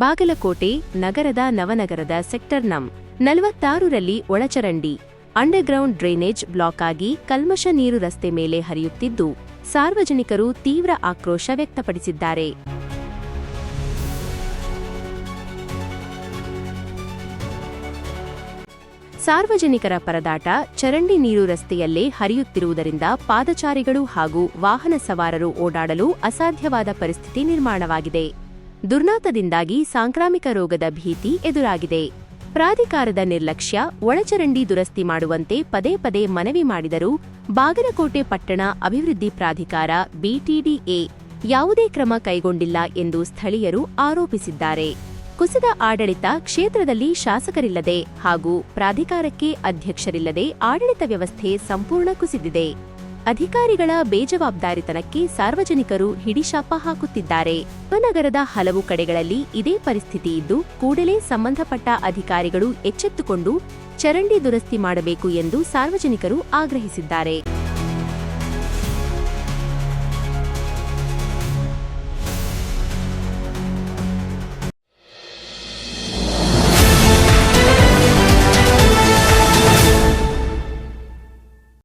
ಬಾಗಲಕೋಟೆ ನಗರದ ನವನಗರದ ಸೆಕ್ಟರ್ ನಂ ನಲವತ್ತಾರರಲ್ಲಿ ಒಳಚರಂಡಿ ಅಂಡರ್ಗ್ರೌಂಡ್ ಡ್ರೈನೇಜ್ ಬ್ಲಾಕ್ ಆಗಿ ಕಲ್ಮಶ ನೀರು ರಸ್ತೆ ಮೇಲೆ ಹರಿಯುತ್ತಿದ್ದು, ಸಾರ್ವಜನಿಕರು ತೀವ್ರ ಆಕ್ರೋಶ ವ್ಯಕ್ತಪಡಿಸಿದ್ದಾರೆ. ಸಾರ್ವಜನಿಕರ ಪರದಾಟ ಚರಂಡಿ ನೀರು ರಸ್ತೆಯಲ್ಲೇ ಹರಿಯುತ್ತಿರುವುದರಿಂದ ಪಾದಚಾರಿಗಳು ಹಾಗೂ ವಾಹನ ಸವಾರರು ಓಡಾಡಲು ಅಸಾಧ್ಯವಾದ ಪರಿಸ್ಥಿತಿ ನಿರ್ಮಾಣವಾಗಿದೆ. ದುರ್ನಾತದಿಂದಾಗಿ ಸಾಂಕ್ರಾಮಿಕ ರೋಗದ ಭೀತಿ ಎದುರಾಗಿದೆ. ಪ್ರಾಧಿಕಾರದ ನಿರ್ಲಕ್ಷ್ಯ, ಒಳಚರಂಡಿ ದುರಸ್ತಿ ಮಾಡುವಂತೆ ಪದೇ ಪದೇ ಮನವಿ ಮಾಡಿದರೂ ಬಾಗಲಕೋಟೆ ಪಟ್ಟಣ ಅಭಿವೃದ್ಧಿ ಪ್ರಾಧಿಕಾರ ಬಿಟಿಡಿಎ ಯಾವುದೇ ಕ್ರಮ ಕೈಗೊಂಡಿಲ್ಲ ಎಂದು ಸ್ಥಳೀಯರು ಆರೋಪಿಸಿದ್ದಾರೆ. ಕುಸಿದ ಆಡಳಿತ ಕ್ಷೇತ್ರದಲ್ಲಿ ಶಾಸಕರಿಲ್ಲದೆ ಹಾಗೂ ಪ್ರಾಧಿಕಾರಕ್ಕೆ ಅಧ್ಯಕ್ಷರಿಲ್ಲದೆ ಆಡಳಿತ ವ್ಯವಸ್ಥೆ ಸಂಪೂರ್ಣ ಕುಸಿದಿದೆ. ಅಧಿಕಾರಿಗಳ ಬೇಜವಾಬ್ದಾರಿತನಕ್ಕೆ ಸಾರ್ವಜನಿಕರು ಹಿಡಿಶಾಪ ಹಾಕುತ್ತಿದ್ದಾರೆ. ಉಪನಗರದ ಹಲವು ಕಡೆಗಳಲ್ಲಿ ಇದೇ ಪರಿಸ್ಥಿತಿ ಇದ್ದು, ಕೂಡಲೇ ಸಂಬಂಧಪಟ್ಟ ಅಧಿಕಾರಿಗಳು ಎಚ್ಚೆತ್ತುಕೊಂಡು ಚರಂಡಿ ದುರಸ್ತಿ ಮಾಡಬೇಕು ಎಂದು ಸಾರ್ವಜನಿಕರು ಆಗ್ರಹಿಸಿದ್ದಾರೆ.